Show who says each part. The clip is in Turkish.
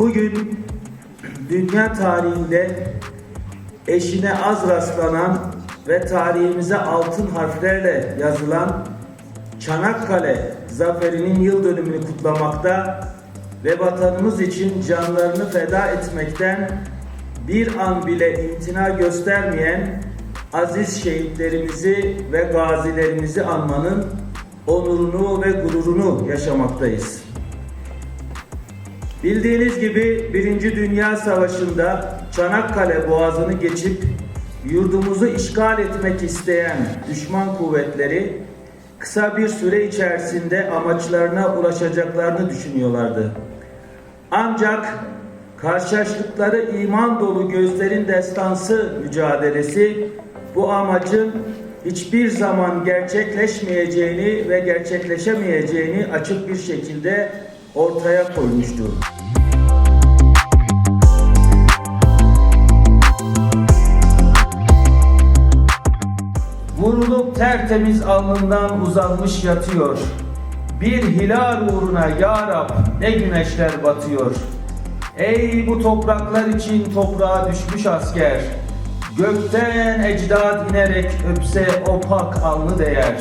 Speaker 1: Bugün dünya tarihinde eşine az rastlanan ve tarihimize altın harflerle yazılan Çanakkale zaferinin yıl dönümünü kutlamakta ve vatanımız için canlarını feda etmekten bir an bile imtina göstermeyen aziz şehitlerimizi ve gazilerimizi anmanın onurunu ve gururunu yaşamaktayız. Bildiğiniz gibi Birinci Dünya Savaşı'nda Çanakkale Boğazı'nı geçip yurdumuzu işgal etmek isteyen düşman kuvvetleri kısa bir süre içerisinde amaçlarına ulaşacaklarını düşünüyorlardı. Ancak karşılaştıkları iman dolu gözlerin destansı mücadelesi bu amacın hiçbir zaman gerçekleşmeyeceğini ve gerçekleşemeyeceğini açık bir şekilde ortaya koymuştur. Vurulup tertemiz alnından uzanmış yatıyor. Bir hilal uğruna ya Rab ne güneşler batıyor. Ey bu topraklar için toprağa düşmüş asker. Gökten ecdad inerek öpse o pak alnı değer.